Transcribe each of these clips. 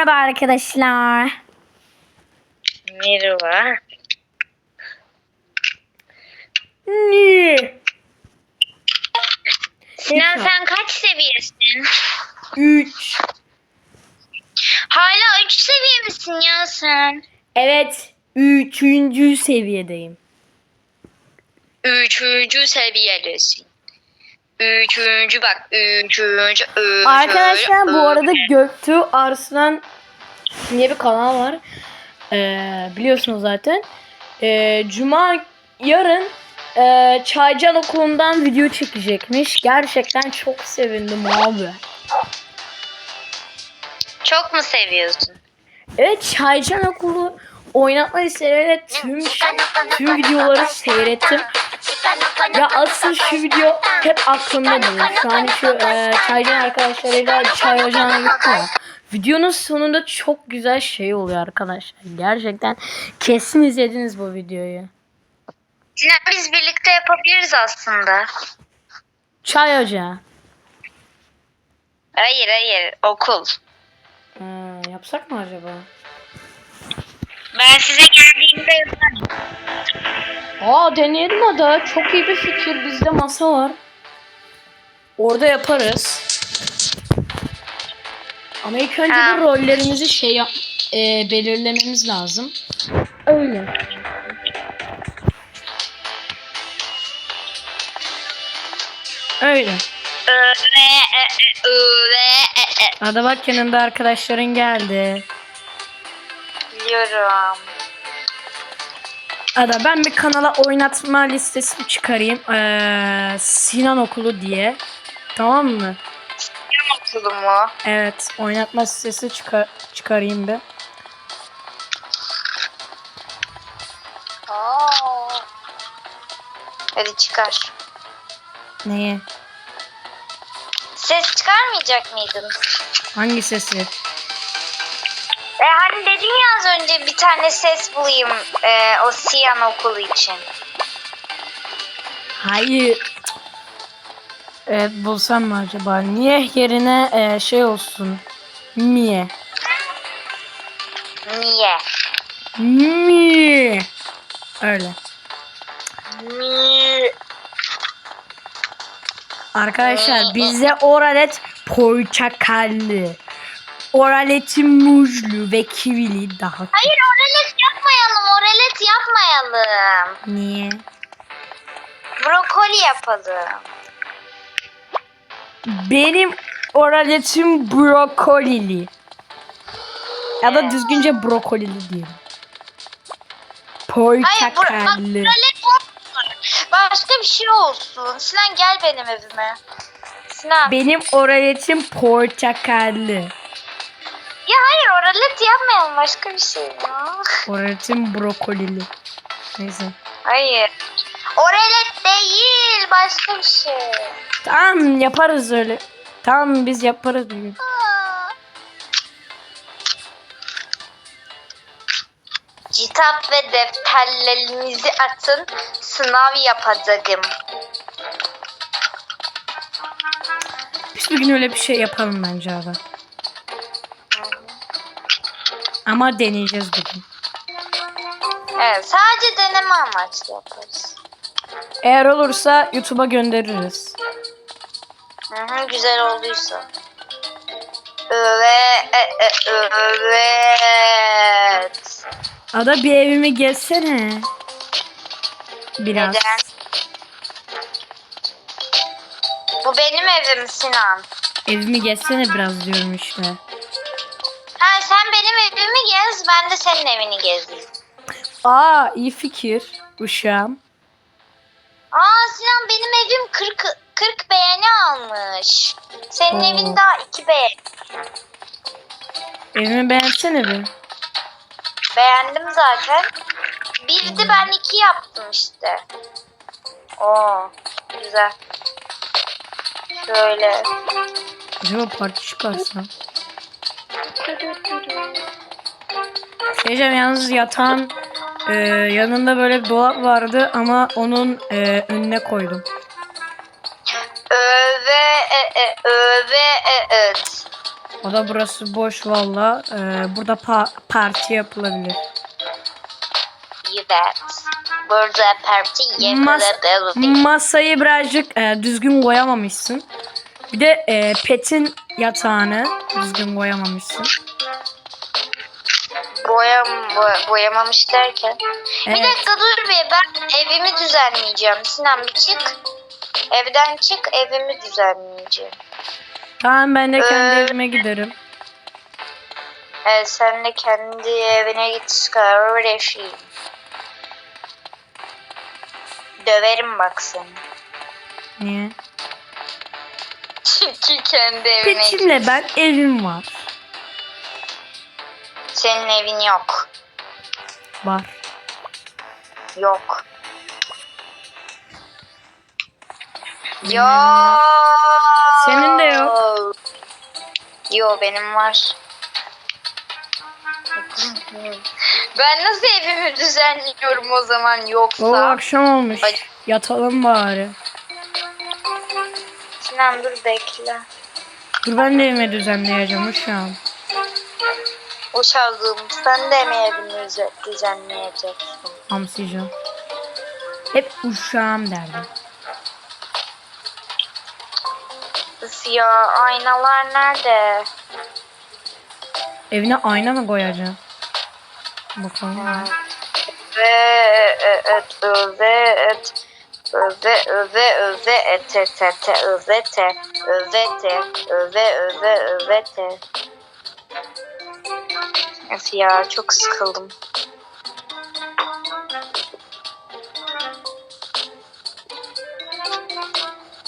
Merhaba arkadaşlar. Merhaba. Ne? Sinan Lütfen. sen kaç seviyesin? 3. Hala 3 seviye misin ya sen? Evet. Üçüncü seviyedeyim. Üçüncü seviyedesin. Üçüncü bak. Üçüncü. üçüncü Arkadaşlar bu arada. Göktuğ Arslan diye bir kanal var. Ee, biliyorsunuz zaten. Ee, Cuma yarın e, Çaycan Okulu'ndan video çekecekmiş. Gerçekten çok sevindim abi. Çok mu seviyorsun? Evet Çaycan Okulu oynatma listelerine tüm, tüm videoları seyrettim. Ya asıl şu video hep aklımda benim. Şu an şu e, Çaycan arkadaşlarıyla çay ocağına gittim ya. Videonun sonunda çok güzel şey oluyor arkadaşlar. Gerçekten kesin izlediniz bu videoyu. Sinan biz birlikte yapabiliriz aslında. Çay ocağı. Hayır hayır okul. Ha, yapsak mı acaba? Ben size geldiğimde yaparım. Aa deneyelim o da. Çok iyi bir fikir. Bizde masa var. Orada yaparız. Ama ilk önce Ha. bir rollerimizi şey yap, e, belirlememiz lazım. Öyle. Öyle. E, e, e. Hadi bak yanında arkadaşların geldi. Biliyorum. Ada ben bir kanala oynatma listesi çıkarayım. Ee, Sinan Okulu diye. Tamam mı? Yan okulu mu? Evet, oynatma listesi çıkar çıkarayım bir. Hadi çıkar. Neyi? Ses çıkarmayacak mıydın? Hangi sesi? E hani dedin ya az önce bir tane ses bulayım e, o Siyan okulu için. Hayır. Evet bulsam mı acaba? Niye yerine e, şey olsun? Mie. Niye? Mie. Öyle. Niye? Arkadaşlar bize oralet portakallı. Oraletin muzlu ve kivili daha. Hayır oralet yapmayalım, oralet yapmayalım. Niye? Brokoli yapalım. Benim oraletim brokolili. Ya da düzgünce brokolili diyelim. Hayır bro- bak Portakallı. Başka bir şey olsun. Sinan gel benim evime. Sinan. Benim oraletim portakallı. Ya hayır oralet yapmayalım başka bir şey ya. Oraletim brokolili. Neyse. Hayır. Oralet değil başka bir şey. Tamam yaparız öyle. Tamam biz yaparız bir gün. Kitap ve defterlerinizi atın. Sınav yapacağım. Biz bir gün öyle bir şey yapalım bence abi. Ama deneyeceğiz bugün. Evet sadece deneme amaçlı yaparız. Eğer olursa YouTube'a göndeririz. Hı hı, güzel olduysa. Evet. Evet. Ada bir evimi gezsene. Biraz. Neden? Bu benim evim Sinan. Evimi gezsene biraz diyorum işte. Sen benim evimi gez, ben de senin evini gezeyim. Aa iyi fikir. Uşağım. Aa Sinan benim evim 40 40 beğeni almış. Senin Oo. evin daha 2 beğeni. Evimi beğensene bir. Beğendim zaten. Bir de ben 2 yaptım işte. Oo güzel. Şöyle. Acaba parti çıkarsam. Şey diyeceğim yalnız yatağın e, yanında böyle bir dolap vardı ama onun e, önüne koydum. Öve e, e, öve e, evet. O da burası boş valla. Ee, burada pa- parti yapılabilir. Evet. Burada parti Mas- yapılabilir. masayı birazcık e, düzgün koyamamışsın. Bir de e, petin yatağını düzgün koyamamışsın. Boyam, boy- boyamamış derken. Bir Evet. dakika dur bir ben evimi düzenleyeceğim. Sinan bir çık. Evden çık evimi düzenleyeceğim. Tamam ben de kendi Ee, evime giderim. Evet sen de kendi evine git kardeşim. Döverim bak seni. Niye? Çünkü kendi evine git. Petinle ben evim var. Senin evin yok. Var. Yok. Yok. Senin de yok. Yo benim var. ben nasıl evimi düzenliyorum o zaman yoksa? O akşam olmuş. Ay. Yatalım bari. Sinan dur bekle. Dur ben de evimi düzenleyeceğim uşağım. Uşağım sen de mi evini düze- düzenleyeceksin? Hamsiyeceğim. Hep uşağım derdim. Üf ya aynalar nerede? Evine ayna mı koyacaksın? Bakalım. Ve et öve et öve öve öve et et et et, öve te öve te öve öve öve te. Öf ya çok sıkıldım.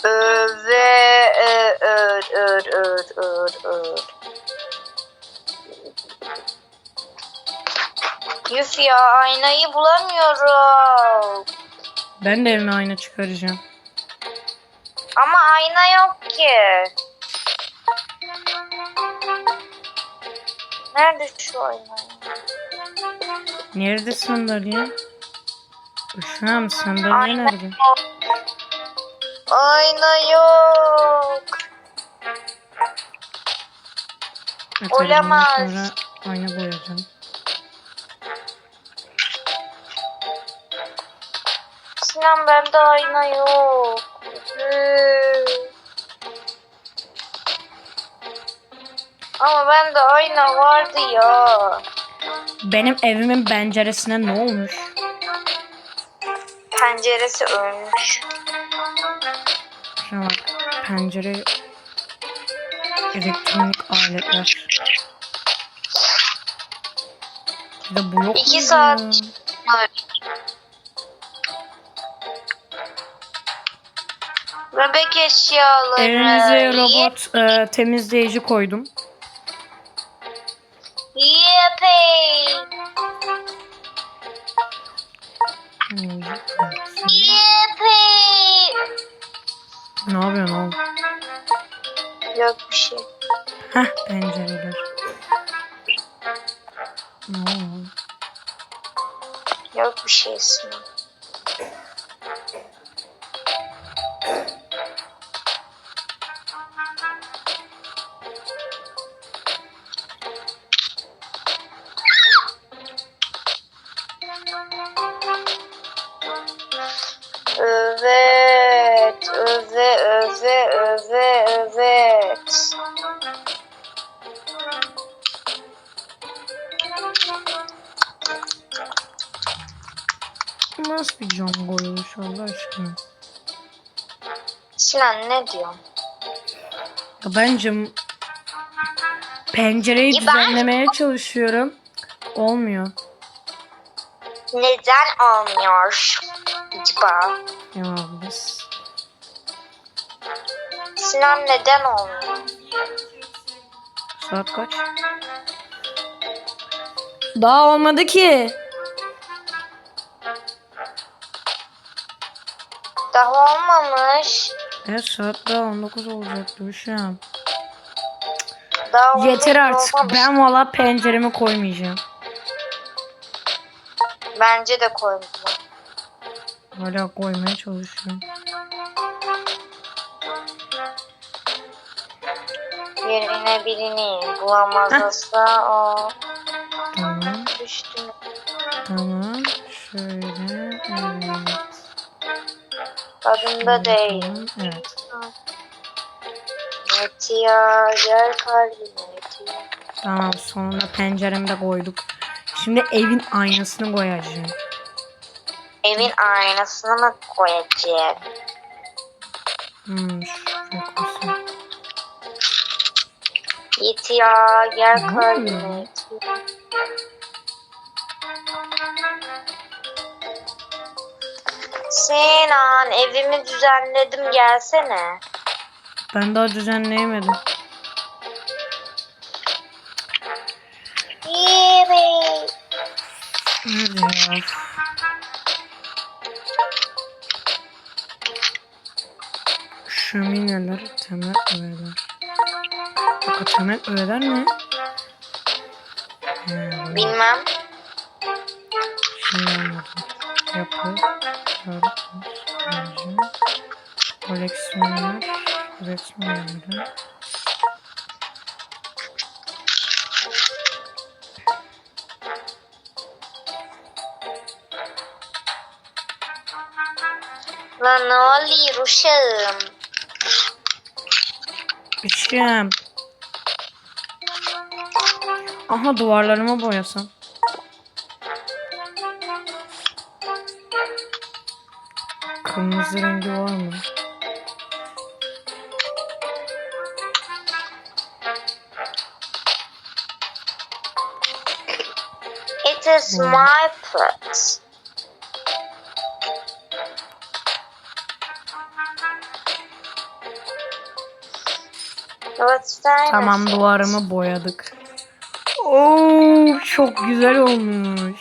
Öve ö ö ö ö ö ö. Yüf ya aynayı bulamıyorum. Ben de evime ayna çıkaracağım. Ama ayna yok ki. Nerede şu ayna? Nerede sandalye? Uşağım sandalye nerede? Ayna yok. Atarım Olamaz. Sonra ayna koyacağım. Sinan bende ayna yok. Ama bende ayna vardı ya. Benim evimin penceresine ne olmuş? Penceresi ölmüş. Şuna bak. Pencere elektronik aletler. Bir de bu yok İki saat. ya? Bebek eşyaları. Evimize robot e, temizleyici koydum. Hmm, Yippee. Ne yapıyorsun oğlum? Yok bir şey. Heh pencereler. Ne oldu? Yok bir şey Sinan. Cam koyuyormuş Allah aşkına? Sinan ne diyorsun? Ya bence pencereyi Ya ben- düzenlemeye çalışıyorum. Olmuyor. Neden olmuyor? Acaba? Ya biz. Sinan neden olmuyor? Saat kaç? Daha olmadı ki. Daha olmamış. Evet saat daha 19 olacaktı şu an. Daha Yeter artık. olmamış. Ben valla penceremi koymayacağım. Bence de koydum. Hala koymaya çalışıyorum. yerine birini bulamaz Heh. asla o. Tamam. Düştüm. Tamam. Şöyle. Evet. Adında değil. Evet. Metiya gel kalbime Metiya. Tamam sonunda penceremi de koyduk. Şimdi evin aynasını koyacağım. Evin aynasını mı koyacak? Hmm, koysam. Metiya gel kalbime. Sinan evimi düzenledim gelsene. Ben daha düzenleyemedim. Nerede ya? Şömineler, temel öğeler. Bakın temel öğeler ne? Hmm, Bilmem. şimdi anladım. Yapı, örtü, enerji, koleksiyonlar, yerleri. Lan ne oluyor uşağım? Üçgen. Aha duvarlarımı boyasam. Kırmızı rengi var mı? It is Hmm. my place. Tamam duvarımı boyadık. Oo çok güzel olmuş.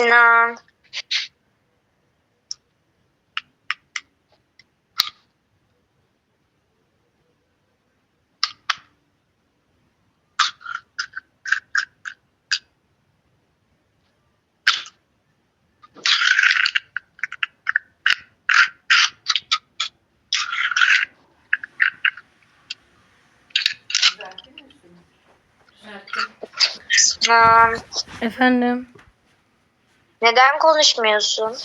Sinan. Sinan. Efendim. Neden konuşmuyorsun?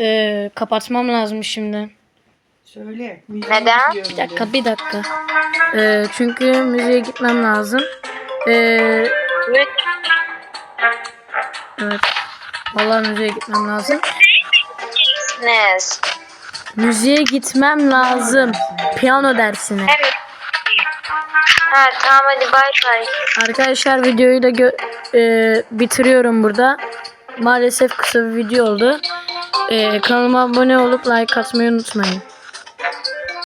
Ee, kapatmam lazım şimdi. Söyle. Neden? Bir dakika bir dakika. Ee, çünkü müziğe gitmem lazım. Ee, evet. Vallahi müziğe gitmem lazım. Ne? Müziğe gitmem lazım. Piyano dersine. Evet. Ha tamam hadi bay bay. Arkadaşlar videoyu da gö- e, bitiriyorum burada. Maalesef kısa bir video oldu. E, kanalıma abone olup like atmayı unutmayın.